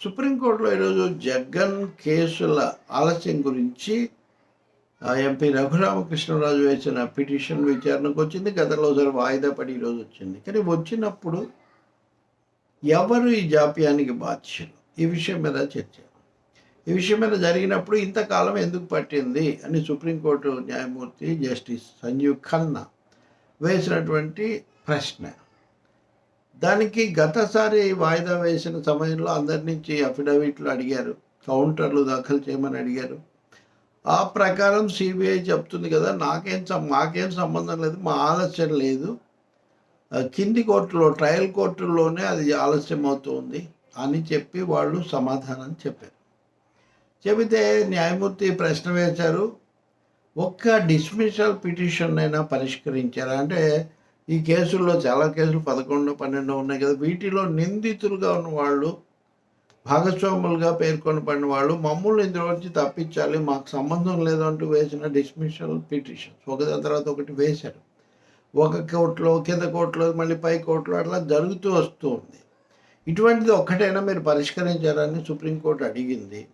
సుప్రీంకోర్టులో ఈరోజు జగన్ కేసుల ఆలస్యం గురించి ఆ, ఎంపీ రఘురామకృష్ణరాజు వేసిన పిటిషన్ విచారణకు వచ్చింది. గతంలో ఒకసారి వాయిదా పడి ఈరోజు వచ్చింది. కానీ వచ్చినప్పుడు ఎవరు ఈ జాప్యానికి బాధ్యులు? ఈ విషయం మీద చర్చ. ఈ విషయం మీద జరిగినప్పుడు ఇంతకాలం ఎందుకు పట్టింది అని సుప్రీంకోర్టు న్యాయమూర్తి జస్టిస్ సంజీవ్ ఖన్నా వేసినటువంటి ప్రశ్న. దానికి గతసారి వాయిదా వేసిన సమయంలో అందరి నుంచి అఫిడవిట్లు అడిగారు. కౌంటర్లు దాఖలు చేయమని అడిగారు. ఆ ప్రకారం సిబిఐ చెప్తుంది కదా నాకేం సం- మాకేం సంబంధం లేదు మా ఆలస్యం లేదు. కింది కోర్టులో ట్రయల్ కోర్టుల్లోనే అది ఆలస్యం అవుతుంది అని చెప్పి వాళ్ళు సమాధానం చెప్పారు. చెబితే న్యాయమూర్తి ప్రశ్న వేశారు. ఒక్క డిస్మిషల్ పిటిషన్ అయినా పరిష్కరించారు? అంటే ఈ కేసుల్లో చాలా కేసులు పదకొండు పన్నెండు ఉన్నాయి కదా. వీటిలో నిందితులుగా ఉన్న వాళ్ళు భాగస్వాములుగా పేర్కొనబడిన వాళ్ళు మమ్మల్ని ఇందులోంచి తప్పించాలి మాకు సంబంధం లేదు అంటూ వేసిన డిస్మిషల్ పిటిషన్స్. ఒకదాని తర్వాత ఒకటి వేశారు. ఒక కోర్టులో కింద కోర్టులో మళ్ళీ పై కోర్టులో అట్లా జరుగుతూ వస్తూ ఉంది. ఇటువంటిది ఒక్కటైనా మీరు పరిష్కరించారని సుప్రీంకోర్టు అడిగింది.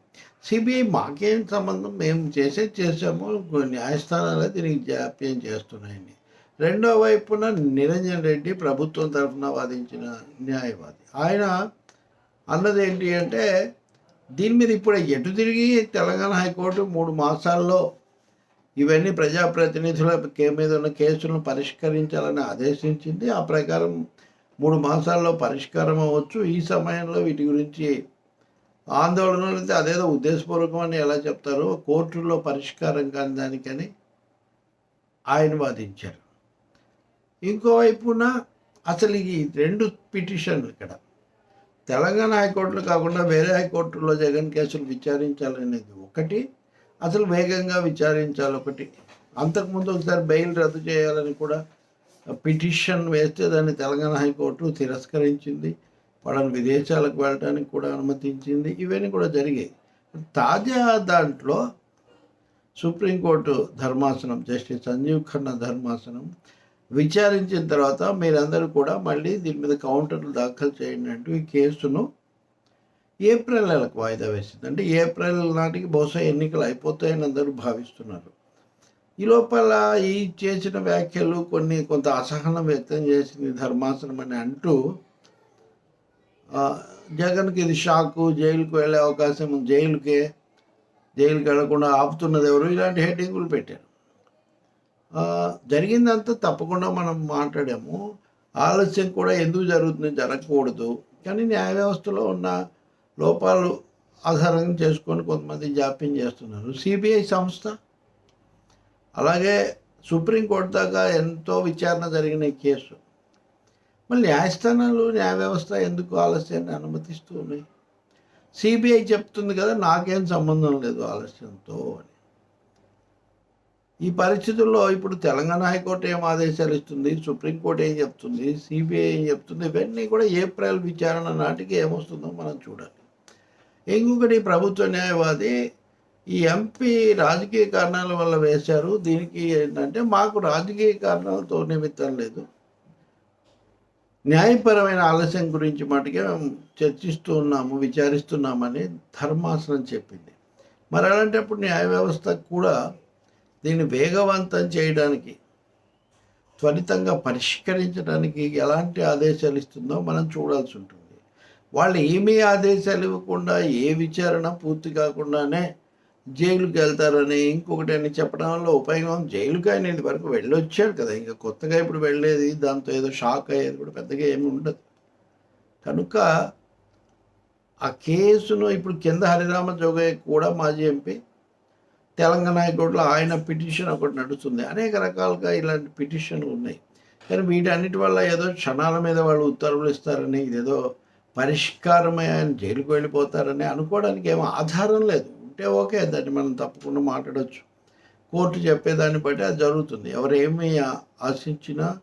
సిబిఐ మాకేం సంబంధం? మేము చేసేది చేసాము న్యాయస్థానాలే దీనికి జాప్యం చేస్తున్నాయండి రెండో వైపున నిరంజన్ రెడ్డి ప్రభుత్వం తరఫున వాదించిన న్యాయవాది. ఆయన అన్నది ఏంటి అంటే దీని మీద ఇప్పుడు ఎటు తిరిగి తెలంగాణ హైకోర్టు మూడు మాసాల్లో ఇవన్నీ ప్రజాప్రతినిధుల మీద ఉన్న కేసులను పరిష్కరించాలని ఆదేశించింది. ఆ ప్రకారం మూడు మాసాల్లో పరిష్కారం అవ్వచ్చు. ఈ సమయంలో వీటి గురించి ఆందోళనలు అయితే అదేదో ఉద్దేశపూర్వకం అని ఎలా చెప్తారో కోర్టుల్లో పరిష్కారం కాని దానికని ఆయన వాదించారు. ఇంకోవైపున అసలు ఈ రెండు పిటిషన్లు ఇక్కడ. తెలంగాణ హైకోర్టులో కాకుండా వేరే హైకోర్టులో జగన్ కేసులు విచారించాలనేది ఒకటి అసలు వేగంగా విచారించాలి ఒకటి అంతకుముందు ఒకసారి బెయిల్ రద్దు చేయాలని కూడా పిటిషన్ వేస్తే దాన్ని తెలంగాణ హైకోర్టు తిరస్కరించింది వాళ్ళని విదేశాలకు వెళ్ళడానికి కూడా అనుమతించింది ఇవన్నీ కూడా జరిగాయి. తాజా దాంట్లో సుప్రీంకోర్టు ధర్మాసనం జస్టిస్ సంజీవ్ ఖన్నా ధర్మాసనం విచారించిన తర్వాత మీరందరూ కూడా మళ్ళీ దీని మీద కౌంటర్లు దాఖలు చేయండి అంటూ ఈ కేసును ఏప్రిల్ నెలకు వాయిదా వేసింది. అంటే ఏప్రిల్ నాటికి బహుశా ఎన్నికలు అయిపోతాయని అందరూ భావిస్తున్నారు. ఈ లోపల ఈ చేసిన వ్యాఖ్యలు కొన్ని కొంత అసహనం వ్యక్తం చేసింది ధర్మాసనం అని అంటూ జగన్కి ఇది షాకు జైలుకు వెళ్ళే అవకాశం ఉంది. జైలుకే జైలుకి వెళ్ళకుండా ఆపుతున్నది ఎవరు? ఇలాంటి హెడ్డింగులు పెట్టారు. జరిగిందంతా తప్పకుండా మనం మాట్లాడాము. ఆలస్యం కూడా ఎందుకు జరుగుతుంది జరగకూడదు. కానీ న్యాయ వ్యవస్థలో ఉన్న లోపాలు ఆధారంగా చేసుకొని కొంతమంది జాప్యం చేస్తున్నారు. సిబిఐ సంస్థ అలాగే సుప్రీంకోర్టు దాకా ఎంతో విచారణ జరిగిన కేసు. మళ్ళీ న్యాయస్థానాలు న్యాయ వ్యవస్థ ఎందుకు ఆలస్యాన్ని అనుమతిస్తూ ఉన్నాయి? సిబిఐ చెప్తుంది కదా నాకేం సంబంధం లేదు ఆలస్యంతో అని. ఈ పరిస్థితుల్లో ఇప్పుడు తెలంగాణ హైకోర్టు ఏం ఆదేశాలు ఇస్తుంది? సుప్రీంకోర్టు ఏం చెప్తుంది? సిబిఐ ఏం చెప్తుంది? ఇవన్నీ కూడా ఏప్రిల్ విచారణ నాటికి ఏమొస్తుందో మనం చూడాలి. ఇంకొకటి ప్రభుత్వ న్యాయవాది ఈ ఎంపీ రాజకీయ కారణాల వల్ల వేశారు. దీనికి ఏంటంటే మాకు రాజకీయ కారణాలతో నిమిత్తం లేదు. న్యాయపరమైన ఆలస్యం గురించి మటుకే మేము చర్చిస్తూ ఉన్నాము విచారిస్తున్నామని ధర్మాసనం చెప్పింది. మరి అలాంటప్పుడు న్యాయ వ్యవస్థ కూడా దీన్ని వేగవంతం చేయడానికి త్వరితంగా పరిష్కరించడానికి ఎలాంటి ఆదేశాలు ఇస్తుందో మనం చూడాల్సి ఉంటుంది. వాళ్ళు ఏమీ ఆదేశాలు ఇవ్వకుండా ఏ విచారణ పూర్తి కాకుండానే జైలుకి వెళ్తారని ఇంకొకటి అని చెప్పడం వల్ల ఉపయోగం జైలుకి ఆయన ఇది వరకు వెళ్ళొచ్చాడు కదా. ఇంకా కొత్తగా ఇప్పుడు వెళ్ళేది దాంతో ఏదో షాక్ అయ్యేది కూడా పెద్దగా ఏమి ఉండదు. కనుక ఆ కేసును ఇప్పుడు కింద హరిరామ జోగయ్య కూడా మాజీ ఎంపీ తెలంగాణ హైకోర్టులో ఆయన పిటిషన్ ఒకటి నడుస్తుంది. అనేక రకాలుగా ఇలాంటి పిటిషన్లు ఉన్నాయి. కానీ వీటన్నిటి వల్ల ఏదో క్షణాల మీద వాళ్ళు ఉత్తర్వులు ఇస్తారని ఇదేదో పరిష్కారమే ఆయన జైలుకు వెళ్ళిపోతారని అనుకోవడానికి ఏమో ఆధారం లేదు. ఉంటే ఓకే దాన్ని మనం తప్పకుండా మాట్లాడవచ్చు కోర్టు చెప్పేదాన్ని బట్టి అది జరుగుతుంది. ఎవరేమి ఆశించినా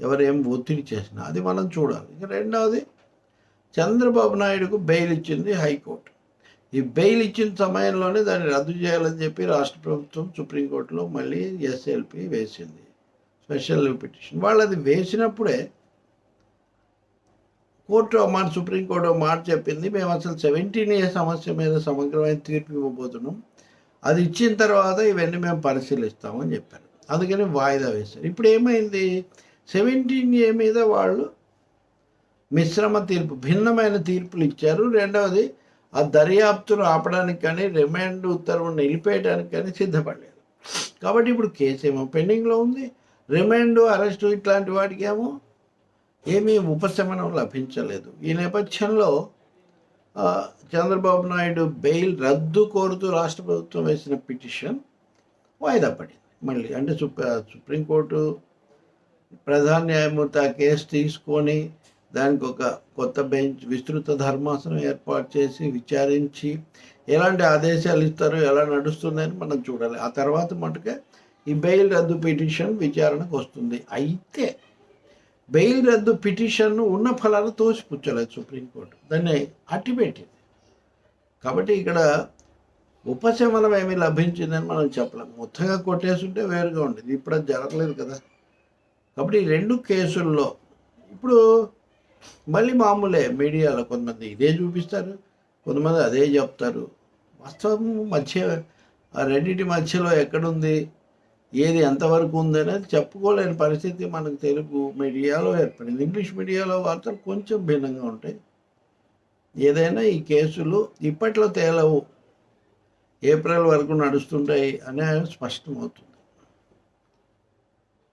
ఎవరేం ఒత్తిడి చేసినా అది మనం చూడాలి. ఇక రెండవది చంద్రబాబు నాయుడుకు బెయిల్ ఇచ్చింది హైకోర్టు. ఈ బెయిల్ ఇచ్చిన సమయంలోనే దాన్ని రద్దు చేయాలని చెప్పి రాష్ట్ర ప్రభుత్వం సుప్రీంకోర్టులో మళ్ళీ ఎస్ఎల్పి వేసింది. Special petition. వాళ్ళు అది వేసినప్పుడే కోర్టు ఒక మాట సుప్రీంకోర్టు మాట చెప్పింది. మేము అసలు సెవెంటీన్ ఏ సమస్య మీద సమగ్రమైన తీర్పు ఇవ్వబోతున్నాం. అది ఇచ్చిన తర్వాత ఇవన్నీ మేము పరిశీలిస్తామని చెప్పారు. అందుకని వాయిదా వేశారు. ఇప్పుడు ఏమైంది? సెవెంటీన్ ఏ మీద వాళ్ళు మిశ్రమ తీర్పు భిన్నమైన తీర్పులు ఇచ్చారు. రెండవది ఆ దర్యాప్తును ఆపడానికి కానీ రిమాండ్ ఉత్తర్వు నిలిపేయడానికి కానీ సిద్ధపడలేదు. కాబట్టి ఇప్పుడు కేసు ఏమో పెండింగ్లో ఉంది. రిమాండ్ అరెస్టు ఇట్లాంటి వాటికి ఏమో ఏమీ ఉపశమనం లభించలేదు. ఈ నేపథ్యంలో చంద్రబాబు నాయుడు బెయిల్ రద్దు కోరుతూ రాష్ట్ర ప్రభుత్వం వేసిన పిటిషన్ వాయిదా పడింది. మళ్ళీ అంటే సుప్రీం సుప్రీంకోర్టు ప్రధాన న్యాయమూర్తి ఆ కేసు తీసుకొని దానికి ఒక కొత్త బెంచ్ విస్తృత ధర్మాసనం ఏర్పాటు చేసి విచారించి ఎలాంటి ఆదేశాలు ఇస్తారో ఎలా నడుస్తుందని మనం చూడాలి. ఆ తర్వాత మటుకే ఈ బెయిల్ రద్దు పిటిషన్ విచారణకు వస్తుంది. అయితే బెయిల్ రద్దు పిటిషన్ను ఉన్న ఫలాలు తోసిపుచ్చలేదు సుప్రీంకోర్టు. దాన్ని అట్టిపెట్టింది. కాబట్టి ఇక్కడ ఉపశమనం ఏమీ లభించిందని మనం చెప్పలేం. మొత్తంగా కొట్టేస్తుంటే వేరుగా ఉండేది. ఇప్పుడు అది జరగలేదు కదా. కాబట్టి ఈ రెండు కేసుల్లో ఇప్పుడు మళ్ళీ మామూలే మీడియాలో కొంతమంది ఇదే చూపిస్తారు కొంతమంది అదే చెప్తారు. వాస్తవం మధ్య ఆ రెండింటి మధ్యలో ఎక్కడుంది ఏది ఎంతవరకు ఉంది అనేది చెప్పుకోలేని పరిస్థితి మనకు తెలుగు మీడియాలో ఏర్పడింది. ఇంగ్లీష్ మీడియాలో వార్తలు కొంచెం భిన్నంగా ఉంటాయి. ఏదైనా ఈ కేసులు ఇప్పట్లో తేలవు ఏప్రిల్ వరకు నడుస్తుంటాయి అనే స్పష్టమవుతుంది.